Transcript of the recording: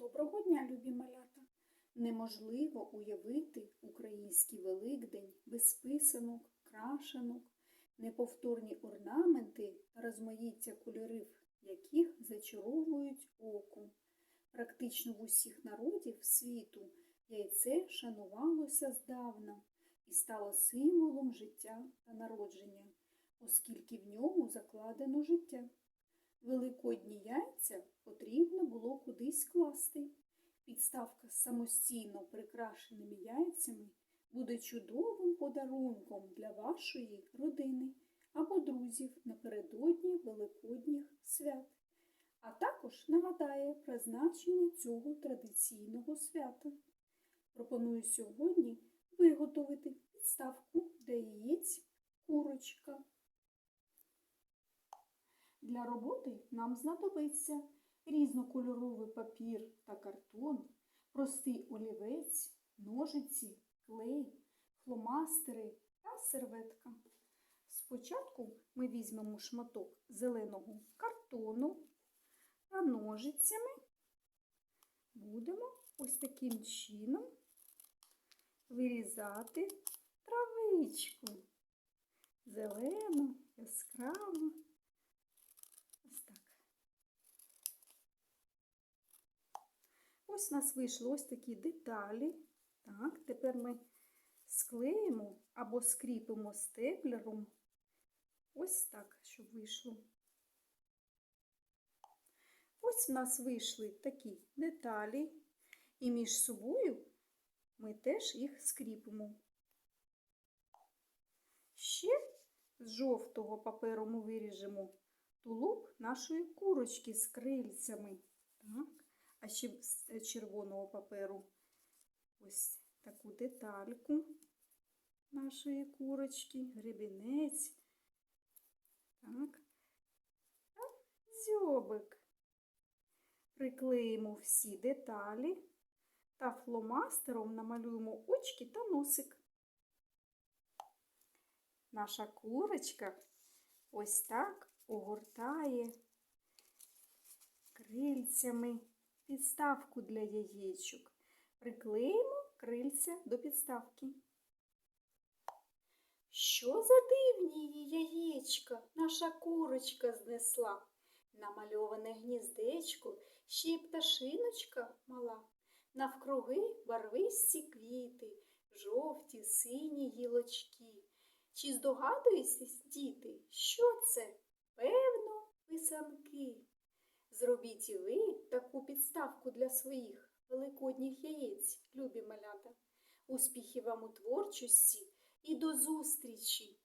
Доброго дня, любі малята! Неможливо уявити український Великдень без писанок, крашенок, неповторні орнаменти та розмаїття кольорів, яких зачаровують око. Практично в усіх народів світу яйце шанувалося здавна і стало символом життя та народження, оскільки в ньому закладено життя. Великодні яйця потрібно було кудись класти. Підставка з самостійно прикрашеними яйцями буде чудовим подарунком для вашої родини або друзів напередодні Великодніх свят, а також нагадає про значення цього традиційного свята. Пропоную сьогодні виготовити підставку для яєць курочка. Для роботи нам знадобиться різнокольоровий папір та картон, простий олівець, ножиці, клей, фломастери та серветка. Спочатку ми візьмемо шматок зеленого картону та ножицями будемо ось таким чином вирізати травичку. Зелену, яскраву. Ось так. Ось у нас вийшли ось такі деталі. Так, тепер ми склеїмо або скріпимо степлером. Ось так, щоб вийшло. Ось у нас вийшли такі деталі, і між собою ми теж їх скріпимо. Ще з жовтого паперу ми виріжемо тулуб нашої курочки з крильцями. Так. А ще з червоного паперу ось таку детальку нашої курочки, гребінець. Так. Та дзьобик. Приклеїмо всі деталі та фломастером намалюємо очки та носик. Наша курочка ось так огортає крильцями підставку для яєчок. Приклеїмо крильця до підставки. Що за дивні її яєчка наша курочка знесла? Намальоване гніздечко, ще й пташиночка мала. Навкруги барвисті квіти, жовті, сині гілочки. Чи здогадуєтесь, діти, що це? Певно, писанки. Зробіть і ви таку підставку для своїх великодніх яєць, любі малята. Успіхів вам у творчості і до зустрічі!